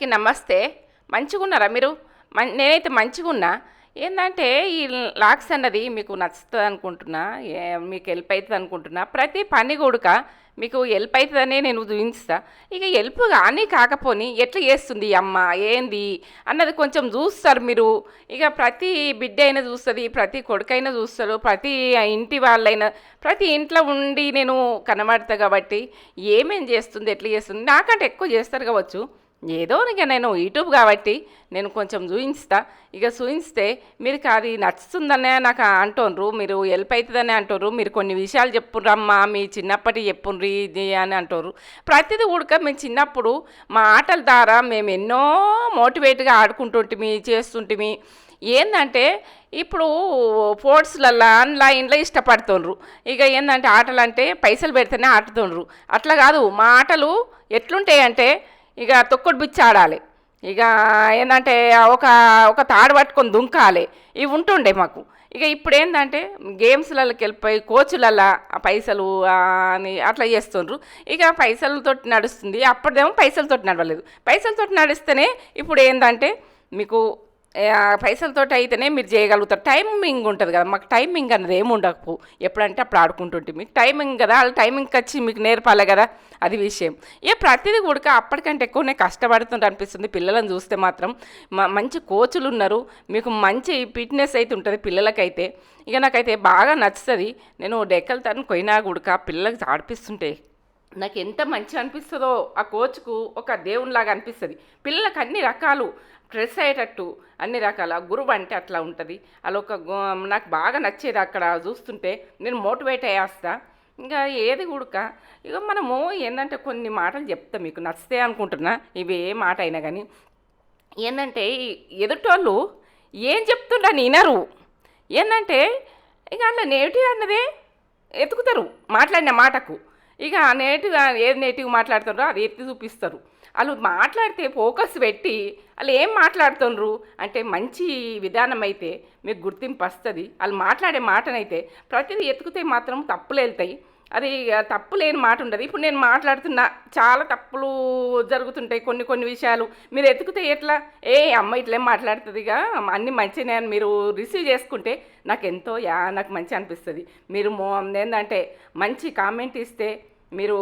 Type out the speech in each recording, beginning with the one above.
అందరికీ నమస్తే. మంచిగున్నారా మీరు? నేనైతే మంచిగున్నా. ఏంటంటే ఈ లాక్స్ అన్నది మీకు నచ్చుతుంది అనుకుంటున్నా మీకు హెల్ప్ అవుతుంది అనుకుంటున్నా ప్రతి పని కూడక మీకు హెల్ప్ అవుతుందనే నేను చూపిస్తా ఇక హెల్ప్ కానీ కాకపోని ఎట్లా చేస్తుంది అమ్మ? ఏంది? అన్నది కొంచెం చూస్తారు మీరు. ఇక ప్రతి బిడ్డ అయినా చూస్తుంది ప్రతి కొడుకైనా చూస్తారు ప్రతి ఇంటి వాళ్ళైనా ప్రతి ఇంట్లో ఉండి నేను కనబడతా కాబట్టి ఏమేం చేస్తుంది ఎట్లా చేస్తుంది? నాకంటే ఎక్కువ చేస్తారు కావచ్చు. ఏదో ఇక నేను యూట్యూబ్ కాబట్టి నేను కొంచెం చూయిస్తా. ఇక చూయిస్తే మీరు అది నచ్చుతుందనే నాకు అంటుండ్రు మీరు హెల్ప్ అవుతుందనే అంటారు మీరు కొన్ని విషయాలు చెప్పుర్రమ్మా మీ చిన్నప్పటి చెప్పుండ్రి ఇది అని అంటారు ప్రతిదీ ఉడక మేము చిన్నప్పుడు మా ఆటల ద్వారా మేము ఎన్నో మోటివేట్గా ఆడుకుంటుంటిమి చేస్తుంటిమి. ఏంటంటే ఇప్పుడు స్పోర్ట్స్లల్లో ఆన్లైన్లో ఇష్టపడుతుండ్రు. ఇక ఏంటంటే ఆటలు అంటే పైసలు పెడితేనే ఆడుతుండ్రు. అట్లా కాదు మా ఆటలు ఎట్లుంటాయి అంటే ఇక తొక్కుడు బిచ్చి ఆడాలి ఇక ఏంటంటే ఒక ఒక తాడు పట్టుకొని దుంకాలి. ఇవి ఉంటుండే మాకు. ఇక ఇప్పుడు ఏంటంటే గేమ్స్లలోకి వెళ్ళిపోయి కోచులల్లో పైసలు అని అట్లా చేస్తుండ్రు. ఇక పైసలతో నడుస్తుంది. అప్పుడేమో పైసలతో నడవలేదు. పైసలతో నడిస్తేనే ఇప్పుడు ఏంటంటే మీకు పైసలతో అయితేనే మీరు చేయగలుగుతారు. టైమింగ్ ఉంటుంది కదా మాకు టైమింగ్ అనేది ఏమి ఉండకపో. ఎప్పుడంటే అప్పుడు ఆడుకుంటుంటే. మీకు టైమింగ్ కదా వాళ్ళ టైమింగ్కి వచ్చి మీకు నేర్పాలి కదా అది విషయం. ఏ ప్రతిదీ కూడా అప్పటికంటే ఎక్కువనే కష్టపడుతుంటే అనిపిస్తుంది. పిల్లలను చూస్తే మాత్రం మ- మంచి కోచులు ఉన్నారు. మీకు మంచి ఫిట్నెస్ అయితే ఉంటుంది పిల్లలకైతే. ఇక నాకైతే బాగా నచ్చుతుంది. నేను డెక్కలతో కొయినా గుడక పిల్లలకు ఆడిపిస్తుంటే నాకు ఎంత మంచి అనిపిస్తుందో ఆ కోచ్కు ఒక దేవునిలాగా అనిపిస్తుంది. పిల్లలకు అన్ని రకాలు స్ట్రెస్ అయ్యేటట్టు అన్ని రకాల గురువు అంటే అట్లా ఉంటుంది. అలా ఒక నాకు బాగా నచ్చేది అక్కడ చూస్తుంటే నేను మోటివేట్ అయ్యేస్తా. ఇంకా ఏది కూడక ఇక మనము ఏంటంటే కొన్ని మాటలు చెప్తా మీకు నచ్చితే అనుకుంటున్నా. ఇవి ఏ మాట అయినా కానీ ఏంటంటే ఎదుటోళ్ళు ఏం చెప్తుండ్రా వినరు. ఏంటంటే ఇక అట్లా నేటివ్ అన్నదే ఎతుకుతారు మాట్లాడిన మాటకు. ఇక నేటివ్ ఏది నేటివ్ మాట్లాడుతుండ్రో అది ఎత్తి చూపిస్తారు. వాళ్ళు మాట్లాడితే ఫోకస్ పెట్టి వాళ్ళు ఏం మాట్లాడుతుండ్రు? అంటే మంచి విధానం అయితే మీకు గుర్తింపు వస్తుంది. వాళ్ళు మాట్లాడే మాటనైతే ప్రతిదీ ఎత్తుకుతే మాత్రం తప్పులు వెళ్తాయి. అది ఇక తప్పు లేని మాట ఉండదు. ఇప్పుడు నేను మాట్లాడుతున్నా చాలా తప్పులు జరుగుతుంటాయి కొన్ని కొన్ని విషయాలు. మీరు ఎత్తుకుతే ఎట్లా? ఏ అమ్మ ఇట్లేం మాట్లాడుతుంది ఇక. అన్నీ మంచిగానే అని మీరు రిసీవ్ చేసుకుంటే నాకు ఎంతో యా నాకు మంచి అనిపిస్తుంది. మీరు మో ఏంటంటే మంచి కామెంట్ ఇస్తే మీరు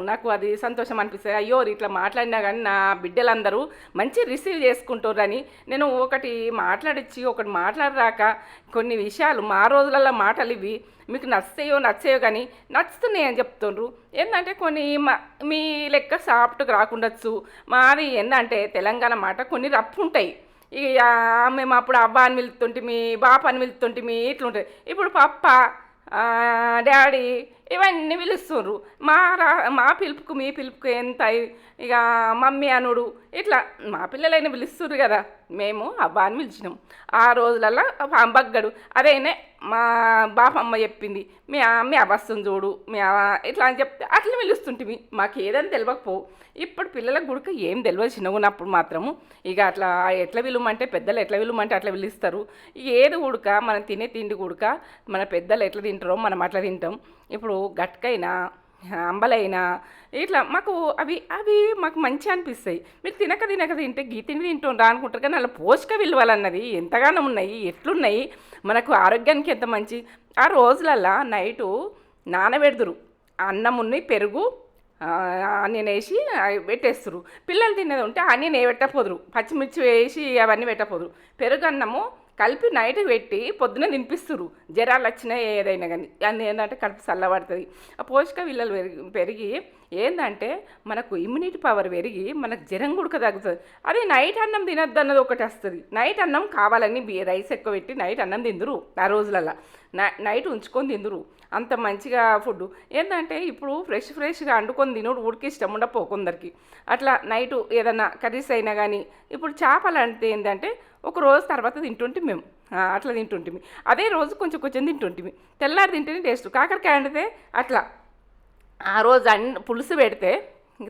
నాకు అది సంతోషం అనిపిస్తుంది. అయ్యో ఇట్లా మాట్లాడినా కానీ నా బిడ్డలందరూ మంచి రిసీవ్ చేసుకుంటారని నేను ఒకటి మాట్లాడిచ్చి ఒకటి మాట్లాడరాక కొన్ని విషయాలు మా రోజులలో మాటలు ఇవి మీకు నచ్చాయో నచ్చాయో కానీ నచ్చుతున్నాయి అని చెప్తుండ్రు. ఏంటంటే కొన్ని మా- మీ లెక్క సాఫ్ట్గా రాకుండొచ్చు. మాది ఏంటంటే తెలంగాణ మాట కొన్ని రప్పు ఉంటాయి ఇక మేము అప్పుడు అవ్వ అని పిలుతుంటే మీ బాప అని పిలుతుంటే మీ ఇట్లుంటాయి. ఇప్పుడు పప్ప డాడీ ఇవన్నీ పిలుస్తుర్రు మా రా మా పిలుపుకు మీ పిలుపుకు ఎంత ఇక మమ్మీ అనుడు ఇట్లా మా పిల్లలైనా పిలుస్తుర్రు కదా. మేము అబ్బా అని పిలిచినాం. ఆ రోజులలో బగ్గడు అదేనే మా బాపమ్మ చెప్పింది మీ మీ అవస్థను చూడు మీ ఇట్లా అని చెప్తే అట్లా పిలుస్తుంటివి మాకు ఏదని తెలియకపోవు ఇప్పుడు పిల్లలకు గుడక ఏం తెలియదు చిన్నగున్నప్పుడు మాత్రము. ఇక అట్లా ఎట్లా విలుమంటే పెద్దలు ఎట్లా విలుమంటే అట్లా పిలుస్తారు. ఏది ఉడక మనం తినే తిండి ఉడక మన పెద్దలు ఎట్లా తింటారో మనం అట్లా తింటాం. ఇప్పుడు గట్కైనా అంబలైనా ఇట్లా మాకు అవి అవి మాకు మంచి అనిపిస్తాయి. మీరు తినక తినక తింటే గీ తిండి తింటుండ్రా అనుకుంటారు కానీ అలా పోషక విలువలు అన్నది ఎంతగానో ఉన్నాయి ఎట్లున్నాయి మనకు ఆరోగ్యానికి ఎంత మంచి. ఆ రోజులల్లా నైటు నానబెడుదురు. అన్నం ఉన్నాయి పెరుగు ఆనియన్ వేసి పెట్టేస్తారు పిల్లలు తినేది ఉంటే ఆనియన్ ఏ పెట్టపోదురు పచ్చిమిర్చి వేసి అవన్నీ పెట్టపోదురు పెరుగు అన్నము కలిపి నైట్ పెట్టి పొద్దున తినిపిస్తురు జ్వరాలు వచ్చినా ఏదైనా కానీ అన్నీ ఏంటంటే కడుపు చల్లబడుతుంది. ఆ పోషక విల్లలు పెరిగి పెరిగి ఏంటంటే మనకు ఇమ్యూనిటీ పవర్ పెరిగి మనకు జ్వరం గుడక తగ్గుతుంది. అదే నైట్ అన్నం తినద్దు అన్నది ఒకటి వస్తుంది. నైట్ అన్నం కావాలని బి- రైస్ ఎక్కువ పెట్టి నైట్ అన్నం తిందురు ఆ రోజులలో నైట్ ఉంచుకొని తిందురు అంత మంచిగా ఫుడ్ ఏంటంటే ఇప్పుడు ఫ్రెష్ ఫ్రెష్గా వండుకొని తినుడు ఉడికి ఇష్టం ఉండపో కొందరికి. అట్లా నైటు ఏదన్నా కర్రీస్ అయినా కానీ ఇప్పుడు చేపలు అంటే ఏంటంటే ఒక రోజు తర్వాత తింటుంటే మేము. అట్లా తింటుంటిమి అదే రోజు కొంచెం కొంచెం తింటుంటిమి తెల్లారి తింటేనే టేస్ట్ కాకరకాయ వండితే అట్లా. ఆ రోజు అన్ పులుసు పెడితే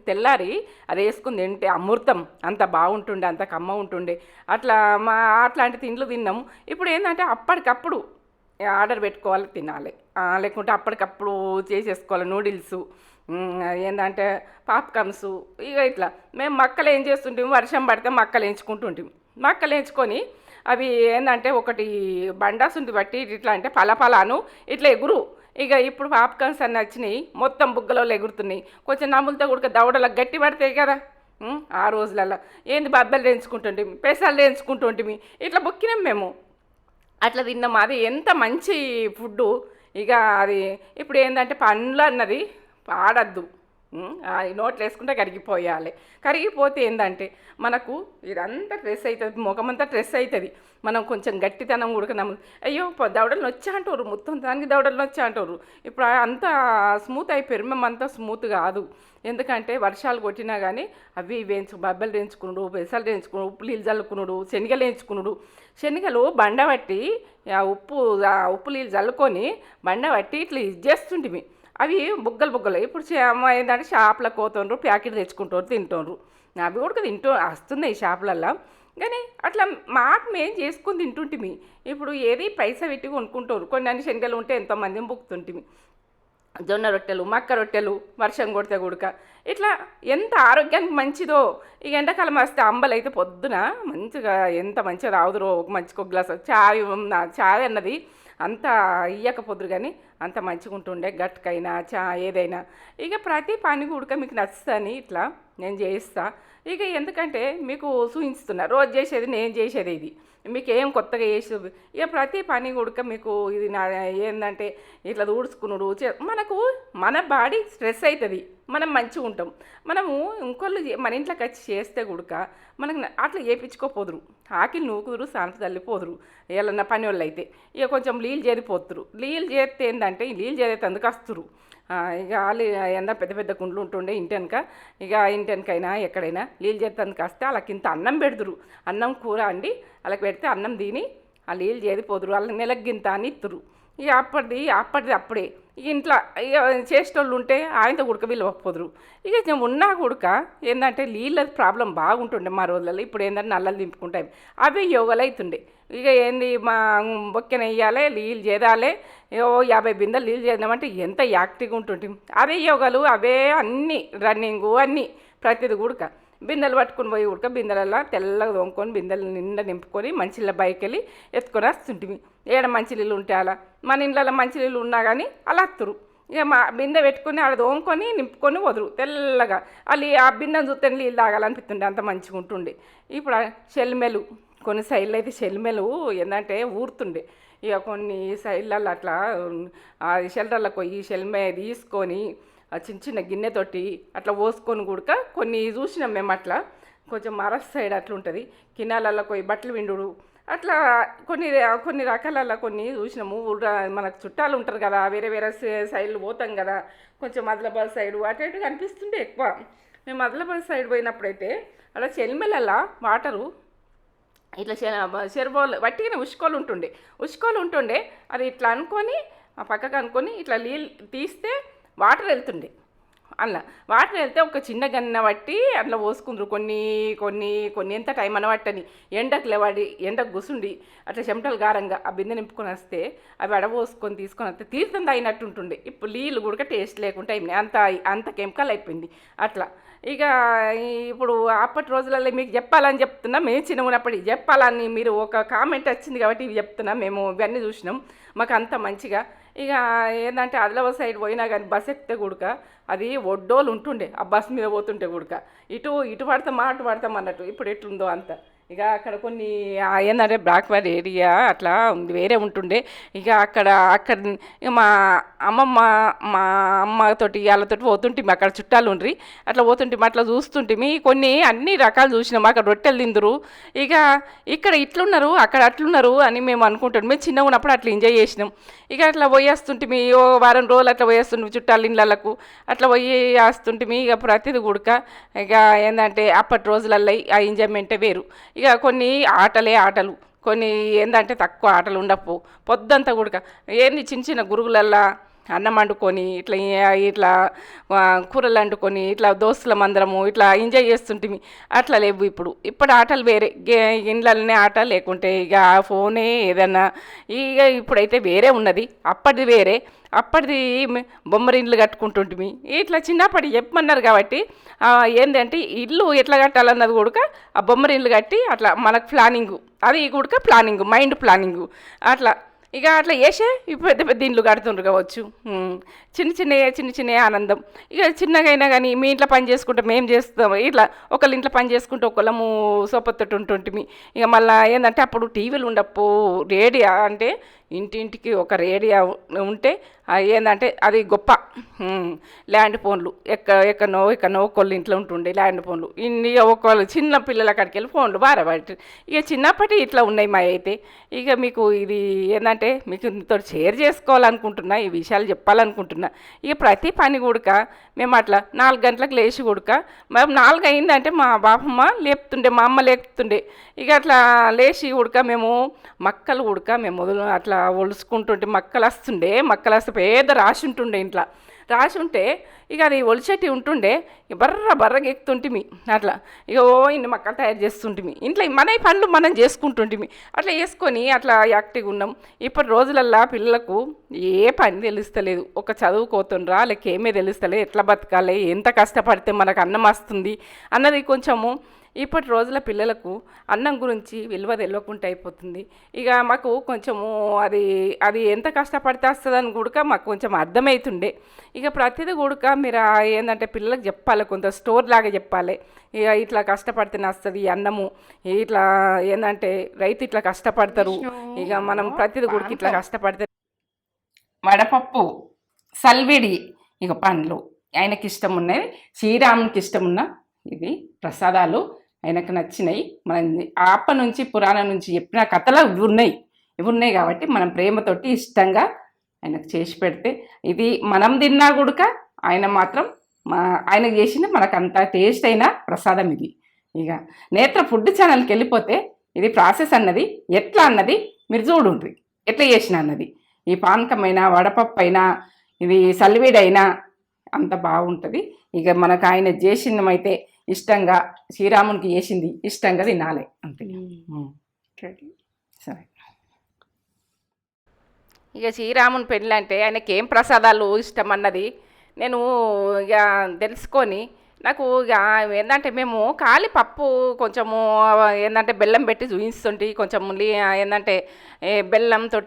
తెల్లారి అది వేసుకుని తింటే అమృతం. అంత బాగుంటుండే అంత కమ్మ ఉంటుండే. అట్లా మా అట్లాంటి తిండ్లు తిన్నాము ఇప్పుడు ఏంటంటే అప్పటికప్పుడు ఆర్డర్ పెట్టుకోవాలి తినాలి. లేకుంటే అప్పటికప్పుడు చేసేసుకోవాలి నూడిల్స్. ఏంటంటే పాప్కార్న్స్. ఇక ఇట్లా. మేము మక్కలు ఏం చేస్తుంటాము? వర్షం పడితే మక్కలు ఎంచుకుంటుంటాము మక్కలు ఎంచుకొని అవి ఏంటంటే ఒకటి బండాసుంది బట్టి ఇట్లా అంటే పలపలాను ఇట్లా ఎగురు. ఇక ఇప్పుడు పాప్కార్న్స్ అన్నీ వచ్చినాయి మొత్తం బుగ్గలో ఎగురుతున్నాయి. కొంచెం నమ్ములతో కూడా దవడలకు గట్టి పడతాయి కదా. ఆ రోజులలో ఏంది బబ్బలు వేయించుకుంటుంటిమి పెసలు వేయించుకుంటుంటిమి ఇట్లా బొక్కినాం మేము. అట్లా తిన్నాం. అది ఎంత మంచి ఫుడ్డు. ఇక అది ఇప్పుడు ఏంటంటే పండ్లు అన్నది పాడద్దు. నోట్లు వేసుకుంటే కరిగిపోయాలి. కరిగిపోతే ఏంటంటే మనకు ఇదంతా డ్రెస్ అవుతుంది ముఖమంతా డ్రెస్ అవుతుంది మనం కొంచెం గట్టితనం ఉడకనాము అయ్యో దవడలు నొచ్చా అంటారు. మొత్తం దానికి దవడలు నొచ్చా అంటారు. ఇప్పుడు అంత స్మూత్ అయిపోయారు. మేము అంతా స్మూత్ కాదు. ఎందుకంటే వర్షాలు కొట్టినా కానీ అవి వేయించు బబ్బలు వేయించుకున్నాడు పెసలు వేయించుకున్నాడు ఉప్పు నీళ్ళు చల్లుకున్నాడు శనగలు వేయించుకున్నాడు శనగలు బండబట్టి ఆ ఉప్పు ఆ ఉప్పు నీళ్ళు చల్లుకొని బండబట్టి ఇట్లా ఇది చేస్తుంటిమి. అవి బుగ్గలు బుగ్గలు. ఇప్పుడు చే- ఏంటంటే షాప్లో పోతుండ్రు ప్యాకెట్ తెచ్చుకుంటారు తింటుండ్రు. అవి కూడా తింటూ వస్తున్నాయి షాపులల్లో. కానీ అట్లా మాకు మేము చేసుకొని తింటుంటిమి. ఇప్పుడు ఏది పైసా పెట్టి కొనుక్కుంటారు. కొన్ని అన్ని శనగలు ఉంటే ఎంతోమందిని బుక్తుంటిమి జొన్న రొట్టెలు మక్క రొట్టెలు వర్షం కొడితే గుడక. ఇట్లా ఎంత ఆరోగ్యానికి మంచిదో. ఈ ఎండాకాలం వస్తే అంబలు అయితే పొద్దున మంచిగా ఎంత మంచిగా తాగుదురో. ఒక మంచిగా ఒక గ్లాస్ చాయ్ చాయ్ అన్నది అంత ఇయ్యకపోదురు కానీ అంత మంచిగా ఉంటుండే గట్టుకైనా చా ఏదైనా. ఇక ప్రతి పని కూడా మీకు నచ్చుతుంది ఇట్లా నేను చేయిస్తా ఇక ఎందుకంటే మీకు చూపిస్తున్నా రోజు చేసేది నేను చేసేది ఇది. మీకు ఏం కొత్తగా చేసి ఇక ప్రతి పని కూడా మీకు ఇది నా ఏంటంటే ఇట్లా ఊడ్చుకునుడు మనకు మన బాడీ స్ట్రెస్ అవుతుంది మనం మంచిగా ఉంటాం. మనము ఇంకోళ్ళు మన ఇంట్లోకి వచ్చి చేస్తే గుడక మనకు అట్లా చేపించుకోపోదురు. ఆకిలి నూకుదురు సాంత తల్లిపోదురు. ఏళ్ళన్న పని వాళ్ళు అయితే. ఇక కొంచెం నీళ్ళు చేరిపోతురు. నీళ్ళు చేస్తే ఏంటంటే నీళ్ళు చేరేటందుకు వస్తురు. ఇక వాళ్ళు ఎంత పెద్ద పెద్ద కుండ్లు ఉంటుండే ఇంటెనక ఇక ఇంటెనకైనా ఎక్కడైనా నీళ్ళు చేస్తానికి వస్తే వాళ్ళకి ఇంత అన్నం పెడుతురు అన్నం కూర అండి వాళ్ళకి పెడితే అన్నం తిని ఆ నీళ్ళు చేదిపోదురు వాళ్ళకి నెలగ్గింత గింత అని ఇత్తురు. ఇక అప్పటిది అప్పటిది అప్పుడే. ఇక ఇంట్లో ఇక చేసేటోళ్ళు ఉంటే ఆయనతో ఉడక వీళ్ళకపోదురు ఇక నేను ఉన్నా ఉడక ఏంటంటే నీళ్ళ ప్రాబ్లం బాగుంటుండే మా రోజులలో. ఇప్పుడు ఏంటంటే నల్లలు దింపుకుంటాయి. అవి యోగాలు అవుతుండే ఇక ఏంది మా బొక్కెన వేయాలి నీళ్ళు చేదాలి ఓ యాభై బిందెలు నీళ్ళు చేద్దామంటే ఎంత యాక్టివ్గా ఉంటుంటే. అవే యోగాలు అవే అన్నీ రన్నింగు అన్నీ ప్రతిది కూడక బిందెలు పట్టుకొని పోయి ఉడక బిందెలలో తెల్లగా తోముకొని బిందెలు నిండా నింపుకొని మంచిగా బైక్ వెళ్ళి ఎత్తుకొని వస్తుంటిమి. ఏడ మంచి నీళ్ళు ఉంటే అలా. మన ఇండ్లలో మంచి నీళ్ళు ఉన్నా కానీ అలా వస్తురు ఇక మా బిందె పెట్టుకొని ఆడ తోముకొని నింపుకొని వదురు తెల్లగా. వాళ్ళు ఆ బిందెను చూస్తే నీళ్ళు తాగాలనిపిస్తుండే అంత మంచిగా ఉంటుండే. ఇప్పుడు చెల్మెలు కొన్ని సైడ్లు అయితే చెల్మెలు ఏంటంటే ఊరుతుండే. ఇక కొన్ని సైడ్లలో అట్లా ఆ షెల్టర్లకు పోయి షెల్మె తీసుకొని చిన్న చిన్న చిన్న గిన్నెతోటి అట్లా పోసుకొని కూడక కొన్ని చూసినాం మేము అట్లా. కొంచెం మరస్ సైడ్ అట్లా ఉంటుంది కినాలలో పోయి బట్టలు విండుడు అట్లా కొన్ని కొన్ని రకాలలో కొన్ని చూసినాము. మనకు చుట్టాలు ఉంటారు కదా వేరే వేరే సైడ్లు పోతాం కదా కొంచెం మదలబాద్ సైడ్ అటు ఇటు కనిపిస్తుండే ఎక్కువ. మేము మదలబాద్ సైడ్ పోయినప్పుడైతే అలా చెల్మెలల్లా వాటరు ఇట్లా చెరువులు వట్టిగానే ఉష్కోలు ఉంటుండే. ఉష్కోలు ఉంటుండే అది ఇట్లా అనుకొని ఆ పక్కకు అనుకొని ఇట్లా నీళ్ళు తీస్తే వాటర్ వెళ్తుండే. అలా వాటర్ వెళ్తే ఒక చిన్న గన్న బట్టి అట్లా పోసుకుందరు కొన్ని కొన్ని కొన్ని ఎంత టైం అనబట్టని. ఎండకు లేవాడి ఎండకు గుసుండి అట్లా చెమటలు గారంగా ఆ బిందె నింపుకొని వస్తే అవి అడబోసుకొని తీసుకొని వస్తే తీర్థం తాగినట్టు ఉంటుండే. ఇప్పుడు నీళ్ళు కూడా టేస్ట్ లేకుండా అయిపోయినాయి. అంత అంత కెమికల్ అయిపోయింది. అట్లా. ఇక ఇప్పుడు అప్పటి రోజులలో మీకు చెప్పాలని చెప్తున్నా మేము చిన్న ఉన్నప్పుడు చెప్పాలని మీరు ఒక కామెంట్ వచ్చింది కాబట్టి ఇవి చెప్తున్నా. మేము ఇవన్నీ చూసినాం. మాకు అంత మంచిగా. ఇక ఏంటంటే ఆదిలాబాద్ సైడ్ పోయినా కానీ బస్ ఎక్కితే కూడక అది ఒడ్డోలు ఉంటుండే ఆ బస్సు మీద పోతుంటే కూడక ఇటు ఇటు పడతామా అటు పడతాం అన్నట్టు. ఇప్పుడు ఎట్లుందో అంత. ఇక అక్కడ కొన్ని ఏంటంటే బ్లాక్వర్డ్ ఏరియా అట్లా ఉంది, వేరే ఉంటుండే. ఇక అక్కడ అక్కడ ఇక మా అమ్మమ్మ మా అమ్మతోటి వాళ్ళతోటి పోతుంటిమి అక్కడ చుట్టాలు ఉండ్రి అట్లా పోతుంటిమి అట్లా చూస్తుంటిమి. కొన్ని అన్ని రకాలు చూసినాం అక్కడ రొట్టెలు తిందురు. ఇక ఇక్కడ ఇట్లున్నారు అక్కడ అట్లున్నారు అని మేము అనుకుంటాం మేము చిన్నగా ఉన్నప్పుడు అట్లా ఎంజాయ్ చేసినాం. ఇక అట్లా పోయేస్తుంటిమి ఓ వారం రోజులు అట్లా పోయేస్తుంటిమి చుట్టాలు ఇళ్ళకు అట్లా పోయి వేస్తుంటిమి ఇక ప్రతిది కూడక ఇక ఏంటంటే అప్పటి రోజులల్లో ఆ ఎంజాయ్మెంటే వేరు. ఇక కొన్ని ఆటలే ఆటలు కొన్ని ఏంటంటే తక్కువ ఆటలు ఉండపు పొద్దంతా కూడక ఏంది చిన్న చిన్న గురుగులల్లా అన్నం వండుకొని ఇట్లా ఇట్లా కూరలు వండుకొని ఇట్లా దోస్తుల మందరము ఇట్లా ఎంజాయ్ చేస్తుంటిమి. అట్లా లేవు ఇప్పుడు. ఇప్పుడు ఆటలు వేరే గే ఇండ్లనే ఆట లేకుంటే ఇక ఆ ఫోనే ఏదన్నా. ఇక ఇప్పుడైతే వేరే ఉన్నది. అప్పటిది వేరే. అప్పటిది బొమ్మరి బొమ్మరిండ్లు కట్టుకుంటుంటిమి. ఇట్లా చిన్నప్పటి చెప్పమన్నారు కాబట్టి ఏంటంటే ఇల్లు ఎట్లా కట్టాలన్నది కూడా ఆ బొమ్మరిండ్లు కట్టి అట్లా మనకు ప్లానింగ్. అది కూడక ప్లానింగ్ మైండ్ ప్లానింగ్. అట్లా ఇక అట్లా వేసే ఇప్పుడు పెద్ద పెద్ద ఇండ్లు కడుతుండ్రు కావచ్చు. చిన్న చిన్న చిన్న చిన్న ఆనందం. ఇక చిన్నగా అయినా కానీ మీ ఇంట్లో పని చేసుకుంటే మేము చేస్తాము ఇట్లా ఒకళ్ళ ఇంట్లో పని చేసుకుంటే ఒకళ్ళము సోపత్తట్టు ఉంటుంటిమి. ఇక మళ్ళీ ఏంటంటే అప్పుడు టీవీలు ఉండప్పు రేడియో అంటే ఇంటింటికి ఒక రేడియో ఉంటే ఏంటంటే అది గొప్ప. ల్యాండ్ ఫోన్లు. ఎక్క ఎక్కడనో ఎక్కడనో ఒకళ్ళు ఇంట్లో ఉంటుండే ల్యాండ్ ఫోన్లు. ఇన్ని ఒకళ్ళు చిన్న పిల్లల కాడికి వెళ్ళి ఫోన్లు బారబట్టి ఇక చిన్నప్పటి ఇట్లా ఉన్నాయి మా అయితే. ఇక మీకు ఇది ఏంటంటే మీకు ఇంతతో షేర్ చేసుకోవాలనుకుంటున్నా ఈ విషయాలు చెప్పాలనుకుంటున్నా. ఇక ప్రతి పని కూడక మేము అట్లా నాలుగు గంటలకు లేచి కూడక మేము నాలుగు అయిందంటే మా బాపమ్మ లేపుతుండే మా అమ్మ లేపుతుండే. ఇక అట్లా లేచి కూడక మేము మక్కలు కూడక మేము మొదలు అట్లా ఒలుసుకుంటుంటే మక్కలు వస్తుండే మక్కలు వస్తే పేద రాసి ఉంటుండే ఇంట్లో. రాసి ఉంటే ఇక అది ఒలిచెట్టి ఉంటుండే బర్ర బర్రగా ఎక్కుతుంటిమి అట్లా. ఇక ఓ ఇన్ని మక్కలు తయారు చేస్తుంటిమి. ఇంట్లో మన పనులు మనం చేసుకుంటుంటిమి. అట్లా వేసుకొని అట్లా యాక్టివ్గా ఉన్నాం. ఇప్పటి రోజులల్లా పిల్లలకు ఏ పని తెలుస్తలేదు. ఒక చదువుకోతుండ్రా లేక ఏమీ తెలుస్తలేదు ఎట్లా బతకాలి ఎంత కష్టపడితే మనకు అన్నం వస్తుంది అన్నది కొంచెము ఇప్పటి రోజుల పిల్లలకు అన్నం గురించి విలువ తెలియకుండా అయిపోతుంది. ఇక మాకు కొంచెము అది అది ఎంత కష్టపడితే వస్తుందని కూడా మాకు కొంచెం అర్థమవుతుండే ఇక ప్రతిదీ కూడా మీరు ఏంటంటే పిల్లలకు చెప్పాలి కొంత స్టోర్ లాగా చెప్పాలి. ఇక ఇట్లా కష్టపడితేనే వస్తుంది అన్నము ఇట్లా ఏంటంటే రైతు ఇట్లా కష్టపడతారు. ఇక మనం ప్రతిదీ కూడా ఇట్లా కష్టపడితే వడపప్పు సల్విడి ఇక పండ్లు. ఆయనకి ఇష్టం ఉన్నది శ్రీరామునికి ఇష్టం ఉన్న ఇవి ప్రసాదాలు. ఆయనకు నచ్చినాయి. మనం అప్ప నుంచి పురాణం నుంచి చెప్పిన కథలు ఇవి ఉన్నాయి. ఇవి ఉన్నాయి కాబట్టి మనం ప్రేమతోటి ఇష్టంగా ఆయనకు చేసి పెడితే ఇది మనం తిన్నా కూడా ఆయన మాత్రం మా ఆయన చేసింది మనకు అంత టేస్ట్ అయిన ప్రసాదం ఇది. ఇక నేత్ర ఫుడ్ ఛానల్కి వెళ్ళిపోతే ఇది ప్రాసెస్ అన్నది ఎట్లా అన్నది మీరు చూడుండ్రి. ఎట్లా చేసిన అన్నది. ఈ పానకమైనా వడపప్పు అయినా ఇది సల్వీడైనా అంత బాగుంటుంది. ఇక మనకు ఆయన చేసినమైతే ఇష్టంగా శ్రీరామునికి చేసింది ఇష్టంగా తినాలి అంతే. సరే. ఇక శ్రీరాముని పెళ్ళి అంటే ఆయనకి ఏం ప్రసాదాలు ఇష్టం అన్నది నేను ఇక తెలుసుకొని నాకు ఇక ఏంటంటే మేము కాలి పప్పు కొంచెము ఏంటంటే బెల్లం పెట్టి చూపిస్తుంటే. కొంచెం ఏంటంటే బెల్లంతో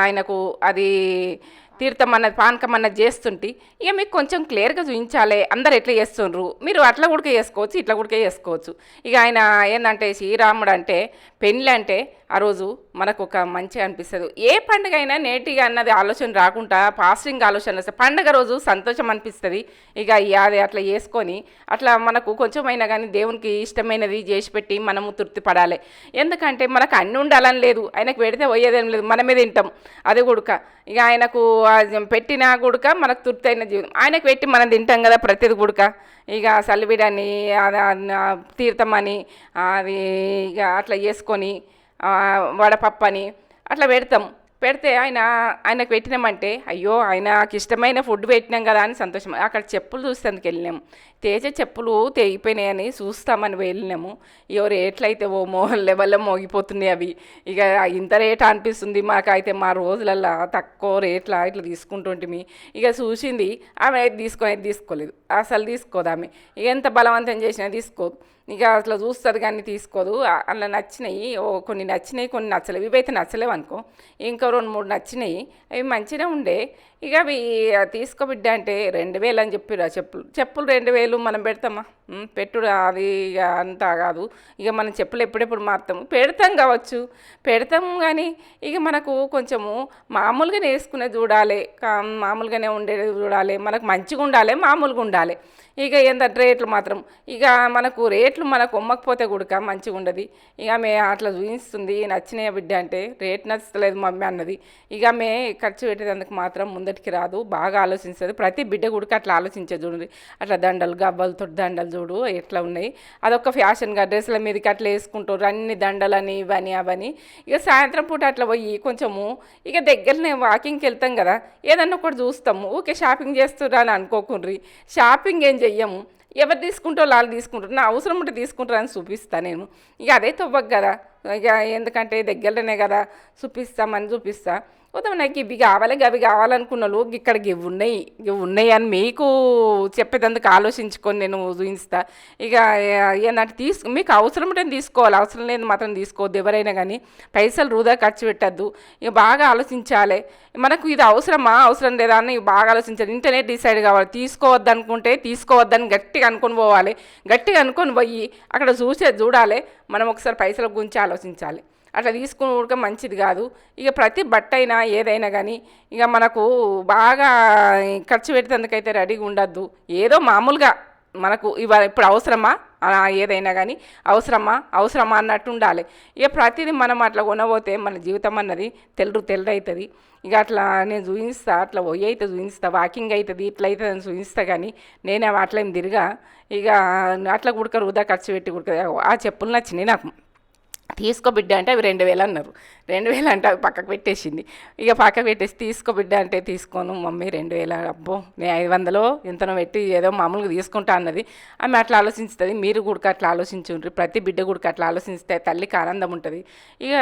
ఆయనకు అది తీర్థం అన్నది పానకం అన్నది చేస్తుంటే ఇక మీకు కొంచెం క్లియర్గా చూపించాలి. అందరు ఎట్లా చేస్తుండ్రు? మీరు అట్లా కూడా చేసుకోవచ్చు ఇట్లా కూడా చేసుకోవచ్చు. ఇక ఆయన ఏంటంటే శ్రీరాముడు అంటే పెళ్ళి అంటే ఆ రోజు మనకు ఒక మంచిగా అనిపిస్తుంది. ఏ పండుగ అయినా నేటిగా అన్నది ఆలోచన రాకుండా పాస్టింగ్ ఆలోచన వస్తే పండుగ రోజు సంతోషం అనిపిస్తుంది. ఇక అది అట్లా చేసుకొని అట్లా మనకు కొంచెమైనా కానీ దేవునికి ఇష్టమైనది చేసి పెట్టి మనము తృప్తి పడాలి. ఎందుకంటే మనకు అన్ని ఉండాలని లేదు. ఆయనకు పెడితే పోయేదేం లేదు. మనమే తింటాం. అది గుడక ఇక ఆయనకు పెట్టినా గుడక మనకు తృప్తైన అయిన జీవితం. ఆయనకు పెట్టి మనం తింటాం కదా ప్రతిది గుడక ఇక సల్లిబిడని తీర్థం అని అది ఇక అట్లా చేసుకొని వడపప్పు అని అట్లా పెడతాం. పెడితే ఆయన ఆయనకు పెట్టినామంటే అయ్యో ఆయనకి ఇష్టమైన ఫుడ్ పెట్టినాం కదా అని సంతోషం. అక్కడ చెప్పులు చూసేందుకు వెళ్ళినాం. తేజ చెప్పులు తెగిపోయినాయని చూస్తామని వెళ్ళినాము. ఇయో రేట్లయితే ఓ మో లెవెల్లో మోగిపోతున్నాయి అవి. ఇక ఇంత రేట్ అనిపిస్తుంది మాకైతే మా రోజులల్లా తక్కువ రేట్ల ఇట్లా తీసుకుంటుంటిమి. ఇక చూసింది ఆమె అయితే తీసుకొని తీసుకోలేదు. అసలు తీసుకోదు ఆమె. ఇక ఎంత బలవంతం చేసినా తీసుకోదు. ఇక అట్లా చూస్తుంది కానీ తీసుకోదు. అలా నచ్చినాయి. ఓ కొన్ని నచ్చినాయి కొన్ని నచ్చలేవు. ఇవైతే నచ్చలేవు అనుకో. ఇంకో రెండు మూడు నచ్చినాయి. అవి మంచిగా ఉండే. ఇక అవి తీసుకోబిడ్డ అంటే రెండు వేలు అని చెప్పిరు ఆ చెప్పులు. చెప్పులు రెండు వేలు మనం పెడతామా? పెట్టుడు అది ఇక అంతా కాదు. ఇక మనం చెప్పులు ఎప్పుడెప్పుడు మారుతాము? పెడతాం కావచ్చు. పెడతాము కానీ ఇక మనకు కొంచెము మామూలుగానే వేసుకునే చూడాలి. కా- మామూలుగానే ఉండేది చూడాలి. మనకు మంచిగా ఉండాలి మామూలుగా ఉండాలి. ఇక ఎంత రేట్లు మాత్రం. ఇక మనకు రేట్లు మనకు ఉమ్మకపోతే గుడక మంచిగా ఉండదు. ఇక ఆమె అట్లా చూపిస్తుంది నచ్చినాయి బిడ్డ అంటే రేట్ నచ్చలేదు మమ్మీ అన్నది. ఇక ఆమె ఖర్చు పెట్టేందుకు మాత్రం ముందటికి రాదు. బాగా ఆలోచిస్తుంది ప్రతి బిడ్డ గుడికి అట్లా ఆలోచించేది చూడండి. అట్లా దండలు గవ్వలతో దండలు చూడు ఎట్లా ఉన్నాయి. అదొక ఫ్యాషన్గా డ్రెస్సుల మీదకి అట్లా వేసుకుంటారు. అన్ని దండలని ఇవని అవని. ఇక సాయంత్రం పూట అట్లా పోయి కొంచెము ఇక దగ్గరనే వాకింగ్కి వెళ్తాం కదా. ఏదన్నా ఒకటి చూస్తాము. ఊకే షాపింగ్ చేస్తురా అని అనుకోకుండ్రి. షాపింగ్ ఏం చెయ్యము. ఎవరు తీసుకుంటారో వాళ్ళు తీసుకుంటారు. నా అవసరం ఉంటే తీసుకుంటారని చూపిస్తాను నేను. ఇక అదే తవ్వకు కదా. ఇక ఎందుకంటే దగ్గరనే కదా. చూపిస్తామని చూపిస్తాను పోతే నాకు ఇవి కావాలి అవి కావాలనుకున్న లోకి ఇక్కడికి ఇవి ఉన్నాయి ఇవి ఉన్నాయి అని మీకు చెప్పేదందుకు ఆలోచించుకొని నేను చూపిస్తా. ఇక నాకు తీసు మీకు అవసరం ఉంటే తీసుకోవాలి అవసరం లేదు మాత్రం తీసుకోవద్దు ఎవరైనా కానీ పైసలు వృధా ఖర్చు పెట్టద్దు. ఇక బాగా ఆలోచించాలి. మనకు ఇది అవసరమా అవసరం లేదా అని బాగా ఆలోచించాలి. ఇంటర్నెట్ డిసైడ్ కావాలి తీసుకోవద్దు అనుకుంటే తీసుకోవద్దని గట్టిగా అనుకొని పోవాలి. గట్టిగా అనుకొని పోయి అక్కడ చూసే చూడాలి. మనం ఒకసారి పైసల గురించి ఆలోచించాలి. అట్లా తీసుకుని ఉడక మంచిది కాదు. ఇక ప్రతి బట్ట అయినా ఏదైనా కానీ ఇక మనకు బాగా ఖర్చు పెట్టేందుకైతే రెడీగా ఉండద్దు. ఏదో మామూలుగా మనకు ఇవ ఇప్పుడు అవసరమా? ఏదైనా కానీ అవసరమా? అవసరమా అన్నట్టు ఉండాలి. ఇక ప్రతిదీ మనం అట్లా కొనబోతే మన జీవితం అన్నది తెల్లరు తెల్లరు అవుతుంది ఇక అట్లా నేను చూపిస్తా అట్లా పోయి అయితే చూపిస్తా వాకింగ్ అవుతుంది ఇట్లా అవుతుంది అని చూపిస్తా కానీ నేనే అట్లా తిరిగా. ఇక అట్లా కుడక వృధా ఖర్చు పెట్టి కుడక ఆ చెప్పులు నచ్చినాయి నాకు. తీసుకో బిడ్డ అంటే అవి రెండు వేలు అన్నారు. రెండు వేలు అంటే అవి పక్కకు పెట్టేసింది. ఇక పక్కకు పెట్టేసి తీసుకో బిడ్డ అంటే తీసుకోను మమ్మీ రెండు వేల అబ్బో నేను ఐదు వందలో ఎంతనో పెట్టి ఏదో మామూలుగా తీసుకుంటా అన్నది. ఆమె అట్లా ఆలోచిస్తుంది మీరు కూడా అట్లా ఆలోచించుండ్రి ప్రతి బిడ్డ కూడా అట్లా ఆలోచిస్తే తల్లికి ఆనందం ఉంటుంది. ఇక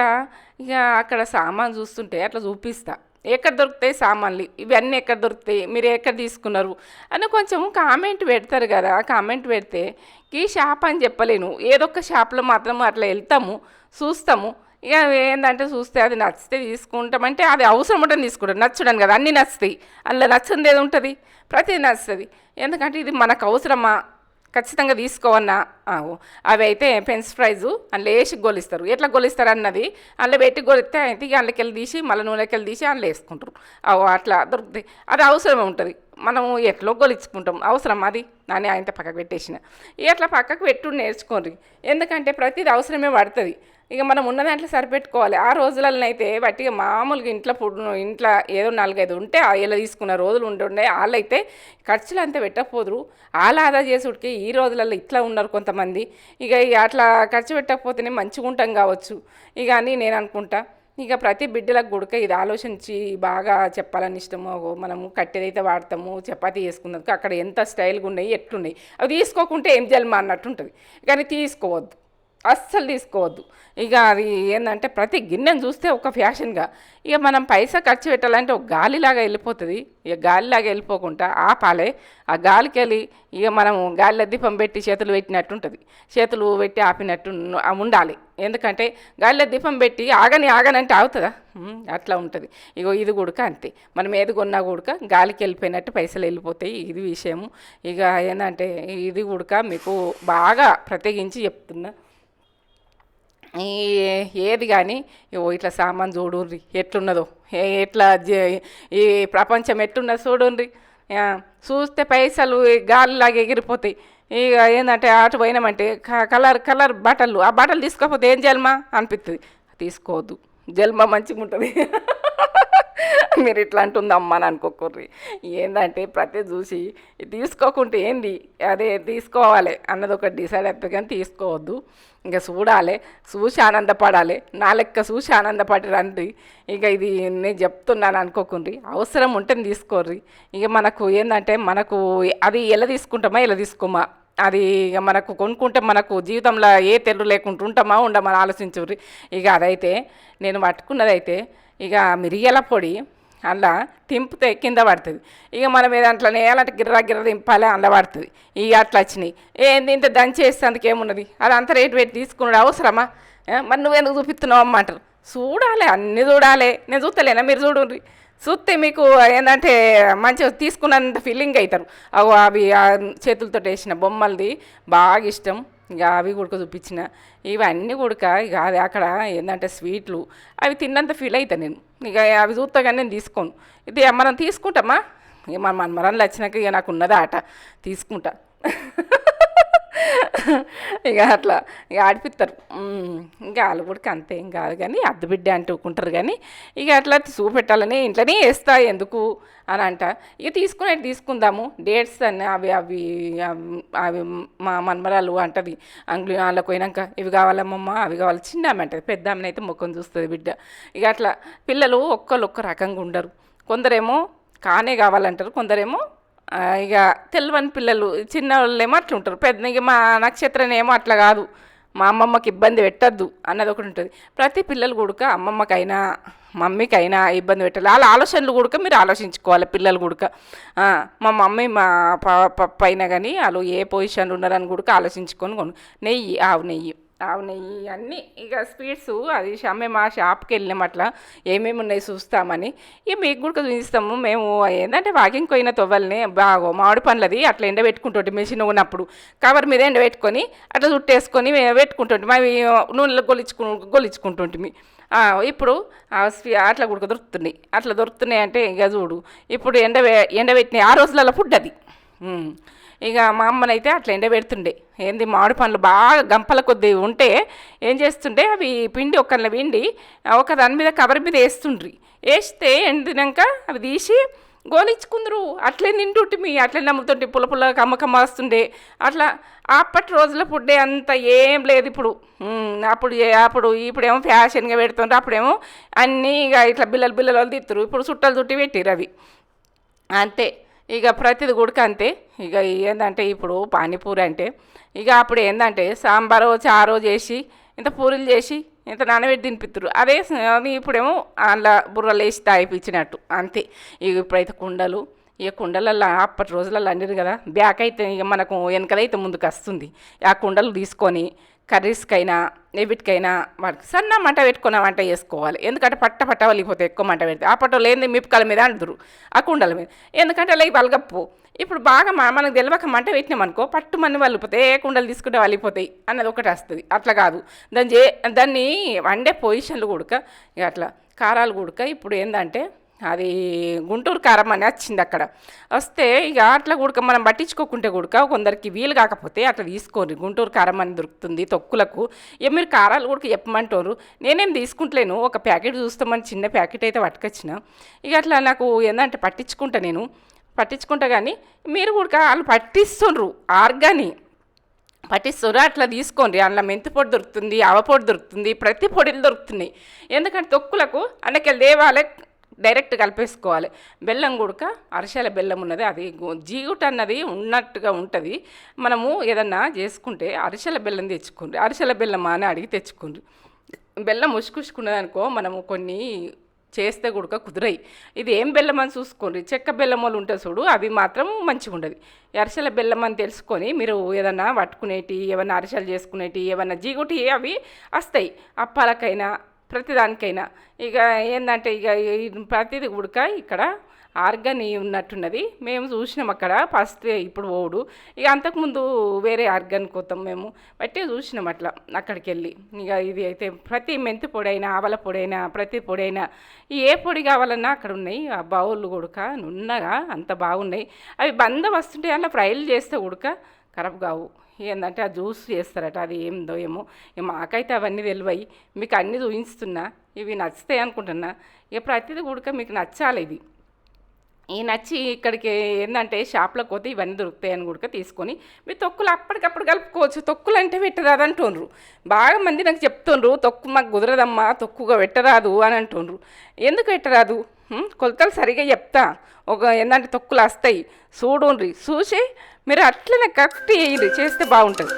ఇక అక్కడ సామాన్ చూస్తుంటే అట్లా చూపిస్తా. ఎక్కడ దొరుకుతాయి సామాన్లు? ఇవన్నీ ఎక్కడ దొరుకుతాయి? మీరు ఎక్కడ తీసుకున్నారు? అని కొంచెం కామెంట్ పెడతారు కదా కామెంట్ పెడితే ఈ షాప్ అని చెప్పలేను. ఏదొక షాప్లో మాత్రం అట్లా వెళ్తాము చూస్తాము. ఇక ఏంటంటే చూస్తే అది నచ్చితే తీసుకుంటామంటే అది అవసరం ఉంటుంది తీసుకుంటాం నచ్చడం కదా అన్నీ నచ్చుతాయి. అందులో నచ్చింది ఏది ఉంటుంది? ప్రతిదీ నచ్చుతుంది. ఎందుకంటే ఇది మనకు అవసరమా? ఖచ్చితంగా తీసుకోవన్నా అవి అయితే పెన్స్ ఫ్రైజు అందులో వేసి గొలిస్తారు. ఎట్లా గొలిస్తారు అన్నది అందులో పెట్టి గొలిస్తే అయితే అందులోకి వెళ్ళి తీసి మళ్ళీ నూనెకి వెళ్ళి తీసి అందులో వేసుకుంటారు. అట్లా దొరుకుతాయి. అది అవసరం ఉంటుంది. మనము ఎట్లో గొలుచుకుంటాం? అవసరం అది? నాని ఆయనతో పక్కకు పెట్టేసిన. ఇక అట్లా పక్కకు పెట్టు నేర్చుకోండి ఎందుకంటే ప్రతిది అవసరమే పడుతుంది. ఇక మనం ఉన్న దాంట్లో సరిపెట్టుకోవాలి. ఆ రోజులలో అయితే బట్టిగా మామూలుగా ఇంట్లో ఫుడ్ ఇంట్లో ఏదో నాలుగైదు ఉంటే ఆ ఇలా తీసుకున్న రోజులు ఉంటుండే. వాళ్ళైతే ఖర్చులు అంతా పెట్టకపోదురు. వాళ్ళు ఆదా చేసుడికి ఈ రోజులలో ఇట్లా ఉన్నారు కొంతమంది. ఇక ఇక అట్లా ఖర్చు పెట్టకపోతేనే మంచిగా ఉంటాం కావచ్చు. ఇక అని నేను అనుకుంటా. ఇక ప్రతి బిడ్డలకు గుడక ఇది ఆలోచించి బాగా చెప్పాలని ఇష్టము మనము కట్టెదైతే వాడతాము చపాతీ చేసుకున్నందుకు అక్కడ ఎంత స్టైల్గా ఉన్నాయి ఎట్లున్నాయి. అవి తీసుకోకుంటే ఏం జల్మ అన్నట్టు ఉంటుంది. కానీ తీసుకోవద్దు. అస్సలు తీసుకోవద్దు. ఇక అది ఏంటంటే ప్రతి గిన్నెను చూస్తే ఒక ఫ్యాషన్గా. ఇక మనం పైసా ఖర్చు పెట్టాలంటే ఒక గాలిలాగా వెళ్ళిపోతుంది. ఇక గాలిలాగా వెళ్ళిపోకుండా ఆపాలే ఆ గాలికి వెళ్ళి ఇక మనం గాలిలో దీపం పెట్టి చేతులు పెట్టినట్టు ఉంటుంది చేతులు పెట్టి ఆపినట్టు ఉండాలి. ఎందుకంటే గాలిలో దీపం పెట్టి ఆగని ఆగనంటే ఆగుతుందా? అట్లా ఉంటుంది. ఇగో ఇది కూడక అంతే. మనం ఏది కొన్నా కూడక గాలికి వెళ్ళిపోయినట్టు పైసలు వెళ్ళిపోతాయి. ఇది విషయము. ఇక ఏంటంటే ఇది కూడక మీకు బాగా ప్రత్యేకించి చెప్తున్నా. ఏది కానీ ఓ ఇట్లా సామాన్ చూడుర్రి ఎట్లున్నదో. ఎట్లా ఈ ప్రపంచం ఎట్లున్నదో చూడుర్రి. చూస్తే పైసలు గాలిలాగా ఎగిరిపోతాయి. ఇక ఏంటంటే అటు పోయినామంటే క- కలర్ కలర్ బట్టలు. ఆ బట్టలు తీసుకోకపోతే ఏం జల్మా? అనిపిస్తుంది తీసుకోవద్దు. జల్మ మంచిగా ఉంటుంది మీరు ఇట్లా అంటుంది అమ్మ అని అనుకోకర్రి. ఏంటంటే ప్రతి చూసి తీసుకోకుంటే ఏంది? అదే తీసుకోవాలి అన్నది ఒక డిసైడ్ అయిపోయి కానీ తీసుకోవద్దు. ఇంకా చూడాలి చూసి ఆనందపడాలి. నా లెక్క చూసి ఆనందపడి రండి. ఇక ఇది నేను చెప్తున్నాను అనుకోకుండ్రి అవసరం ఉంటే తీసుకోర్రి. ఇక మనకు ఏంటంటే మనకు అది ఎలా తీసుకుంటామా ఎలా తీసుకోమా? అది ఇక మనకు కొనుక్కుంటే మనకు జీవితంలో ఏ తెలు లేకుండా ఉంటామా ఉండమని ఆలోచించుర్రి. ఇక అదైతే నేను పట్టుకున్నదైతే ఇక మిరియాల పొడి అలా తింపితే కింద పడుతుంది. ఇక మనం ఏదంట్లోనే వేయాలంటే గిర్ర గిర్ర దింపాలి అందులో పడుతుంది. ఇక అట్లా వచ్చినాయి. ఏంది ఇంత దంచేసేందుకు ఏమున్నది? అది అంత రేటు పెట్టి తీసుకున్నాడు అవసరమా? మరి నువ్వెందుకు చూపిస్తున్నావు అమ్మంటారు చూడాలి అన్నీ చూడాలి. నేను చూస్తలేనా? మీరు చూడండి చూస్తే మీకు ఏంటంటే మంచిగా తీసుకున్నంత ఫీలింగ్ అవుతారు. అవి అవి చేతులతో వేసిన బొమ్మలది బాగా ఇష్టం. ఇక అవి కూడా చూపించిన. ఇవన్నీ కొడుక ఇక అది అక్కడ ఏంటంటే స్వీట్లు అవి తిన్నంత ఫీల్ అవుతాను నేను. ఇక అవి చూస్తా కానీ నేను తీసుకోను. ఇది మనం తీసుకుంటామా? ఇక మన మనమరాలు వచ్చినాక ఇక నాకు ఉన్నదా ఆట తీసుకుంటా. ఇక అట్లా ఇక ఆడిపిస్తారు ఇంకా వాళ్ళు కూడా అంతే ఏం కాదు కానీ అద్దు బిడ్డ అంటుకుంటారు కానీ ఇక అట్లా చూపెట్టాలని ఇంట్లోనే వేస్తా ఎందుకు అని అంట. ఇక తీసుకునేది తీసుకుందాము డేట్స్ అన్ని అవి అవి అవి- మా మన్మరాలు అంటది. అంగ్లీ వాళ్ళకి పోయినాక ఇవి కావాలమ్మమ్మ అవి కావాలి చిన్న ఆమె అంటది. పెద్ద ఆమెను అయితే ముఖం చూస్తుంది బిడ్డ. ఇక అట్లా పిల్లలు ఒక్కరు ఒక్క రకంగా ఉండరు. కొందరేమో కానే కావాలంటారు కొందరేమో ఇక తెలియని పిల్లలు చిన్న వాళ్ళేమో అట్లా ఉంటారు పెద్ద ఇక మా నక్షత్రం ఏమో అట్లా కాదు. మా అమ్మమ్మకి ఇబ్బంది పెట్టద్దు అన్నది ఒకటి ఉంటుంది. ప్రతి పిల్లలు కూడక అమ్మమ్మకైనా మమ్మీకైనా ఇబ్బంది పెట్టాలి. వాళ్ళ ఆలోచనలు కూడక మీరు ఆలోచించుకోవాలి పిల్లలు కూడక. మా మమ్మీ మా ప- కానీ వాళ్ళు ఏ పొజిషన్లో ఉన్నారని కూడక ఆలోచించుకొని కొను. నెయ్యి ఆవు నెయ్యి. ఆవు నెయ్యి అన్నీ ఇక స్వీట్స్ అది మేము మా షాప్కి వెళ్ళినాం అట్లా. ఏమేమి ఉన్నాయి చూస్తామని. ఇక మీకు కూడా చూపిస్తాము. మేము ఏంటంటే వాకింగ్ పోయిన తొవ్వల్ని బాగో మామిడి పండ్లది అట్లా ఎండబెట్టుకుంటుంటే మెషిన్ ఉన్నప్పుడు. కవర్ మీద ఎండబెట్టుకొని అట్లా చుట్టేసుకొని పెట్టుకుంటుంటే. అవి నూనెలో గొలిచుకు గొలిచుకుంటుంటిమి ఇప్పుడు అట్లా కూడా దొరుకుతున్నాయి. అట్లా దొరుకుతున్నాయి అంటే ఇక చూడు. ఇప్పుడు ఎండ ఎండబెట్టినాయి. ఆ రోజులలో ఫుడ్ అది. ఇక మా అమ్మనైతే అట్లా ఎండబెడుతుండే. ఏంది మామిడి పండ్లు బాగా గంపల కొద్ది ఉంటే ఏం చేస్తుండే అవి పిండి ఒకళ్ళ పిండి ఒక దాని మీద కవర్ మీద వేస్తుండ్రి. వేస్తే ఎండినాక అవి తీసి గోలించుకుందరు అట్లే తింటుంటిమి అట్లే నమ్ముతుంటే పుల్ల పుల్ల కమ్మ కమ్మ వస్తుండే. అట్లా అప్పటి రోజుల ఫుడ్డే అంత ఏం లేదు ఇప్పుడు. అప్పుడు అప్పుడు ఇప్పుడేమో ఫ్యాషన్గా పెడుతుండ్రు అప్పుడేమో అన్నీ ఇక ఇట్లా బిల్లలు బిల్లలు తిత్తురు ఇప్పుడు చుట్టాలు చుట్టి పెట్టిరు అవి. అంతే. ఇక ప్రతిది గుడికి అంతే. ఇక ఏంటంటే ఇప్పుడు పానీపూరి అంటే ఇక అప్పుడు ఏంటంటే సాంబారో చారో చేసి ఇంత పూరీలు చేసి ఇంత నానబెట్టి తినిపిస్తారు అదే ఇప్పుడేమో అందులో బుర్రలు వేసి తాగిపించినట్టు అంతే. ఇక ఇప్పుడైతే కుండలు ఇక కుండలల్లో అప్పటి రోజులలో అండిరు కదా బ్యాక్ అయితే ఇక మనకు వెనకలైతే ముందుకు వస్తుంది. ఆ కుండలు తీసుకొని కర్రీస్కైనా ఎవిటికైనా వాటికి సన్న మంట పెట్టుకున్న వంట చేసుకోవాలి ఎందుకంటే పట్ట పట్ట వలిగిపోతే ఎక్కువ మంట పెడితే ఆ పట్ట లేని మిప్పకాల మీద అంటురు ఆ కుండల మీద. ఎందుకంటే అలా వలగప్పు. ఇప్పుడు బాగా మనకు తెలియక మంట పెట్టినాం అనుకో పట్టు మన్ని వలిపోతే ఏ కుండలు తీసుకుంటే వలిపోతాయి అన్నది ఒకటి వస్తుంది. అట్లా కాదు. దాన్ని చే దాన్ని వండే పొజిషన్లు కూడక ఇక అట్లా కారాలు కూడక ఇప్పుడు ఏంటంటే అది గుంటూరు కారం అని వచ్చింది అక్కడ. వస్తే ఇక అట్లా కూడక మనం పట్టించుకోకుంటే కూడక కొందరికి వీలు కాకపోతే అట్లా తీసుకోండి గుంటూరు కారం అని దొరుకుతుంది తొక్కులకు. ఇక మీరు కారాలు కూడా చెప్పమంటారు. నేనేం తీసుకుంటలేను. ఒక ప్యాకెట్ చూస్తామని చిన్న ప్యాకెట్ అయితే పట్టుకొచ్చిన. ఇక అట్లా నాకు ఏంటంటే పట్టించుకుంటా నేను. పట్టించుకుంటా కానీ మీరు కూడా వాళ్ళు పట్టిస్తుండ్రు. ఆర్గాని. పట్టిస్తారు అట్లా తీసుకోండి. అందులో మెంతి పొడి దొరుకుతుంది ఆవ పొడి దొరుకుతుంది ప్రతి పొడిలు దొరుకుతున్నాయి. ఎందుకంటే తొక్కులకు అందుకెళ్ళి దేవాలే డైరెక్ట్ కలిపేసుకోవాలి. బెల్లం గుడక అరిసెల బెల్లం ఉన్నది అది జీగుట అన్నది ఉన్నట్టుగా ఉంటుంది. మనము ఏదన్నా చేసుకుంటే అరిసెల బెల్లం తెచ్చుకోండి అరిసెల బెల్లం అని అడిగి తెచ్చుకోండి బెల్లం ఉసుకుసుకున్నదనుకో మనము కొన్ని చేస్తే కూడా కుదిరాయి ఇది ఏం బెల్లం అని చూసుకోండి. చెక్క బెల్లం వాళ్ళు ఉంటుంది చూడు అవి మాత్రం మంచిగా ఉండదు. అరిసెల బెల్లం అని తెలుసుకొని మీరు ఏదన్నా పట్టుకునేటి ఏమన్నా అరిసెలు చేసుకునేటి ఏమన్నా జీగుటి అవి వస్తాయి. అప్పాలకైనా ప్రతిదానికైనా. ఇక ఏంటంటే ఇక ప్రతిది ఉడక ఇక్కడ ఆర్గన్ ఉన్నట్టున్నది. మేము చూసినాం అక్కడ ఫస్ట్ ఇప్పుడు ఓడు. ఇక అంతకుముందు వేరే ఆర్గన్ కోతాం మేము. బట్టి చూసినాం అట్లా అక్కడికి వెళ్ళి ఇక ఇది అయితే ప్రతి మెంతి పొడైనా ఆవల పొడైనా ప్రతి పొడైనా ఏ పొడి కావాలన్నా అక్కడ ఉన్నాయి. ఆ బౌళ్ళు ఉడక నున్నగా అంత బాగున్నాయి. అవి బంద వస్తుంటే అలా ఫ్రైలు చేస్తే ఉడక ఖరాబ్ కావు. ఏంటంటే ఆ జ్యూస్ చేస్తారట అది ఏందో ఏమో. ఇక మాకైతే అవన్నీ తెలివయి. మీకు అన్నీ చూపిస్తున్నా ఇవి నచ్చుతాయి అనుకుంటున్నా. ఇక ప్రతిదీ కూడా మీకు నచ్చాలి ఇది. ఈ నచ్చి ఇక్కడికి ఏంటంటే షాప్లోకి పోతే ఇవన్నీ దొరుకుతాయని కూడా తీసుకొని మీ తొక్కులు అప్పటికప్పుడు కలుపుకోవచ్చు. తొక్కులు అంటే పెట్టరాదు అంటుండ్రు. బాగా మంది నాకు చెప్తుండ్రు తొక్కు మాకు కుదరదమ్మా తొక్కుగా పెట్టరాదు అని అంటుండ్రు. ఎందుకు పెట్టరాదు? కొలతలు సరిగా చెప్తా. ఒక ఏంటంటే తొక్కులు వస్తాయి. చూడుండ్రి. చూసి మీరు అట్లనే కరెక్ట్ వేయండి చేస్తే బాగుంటుంది.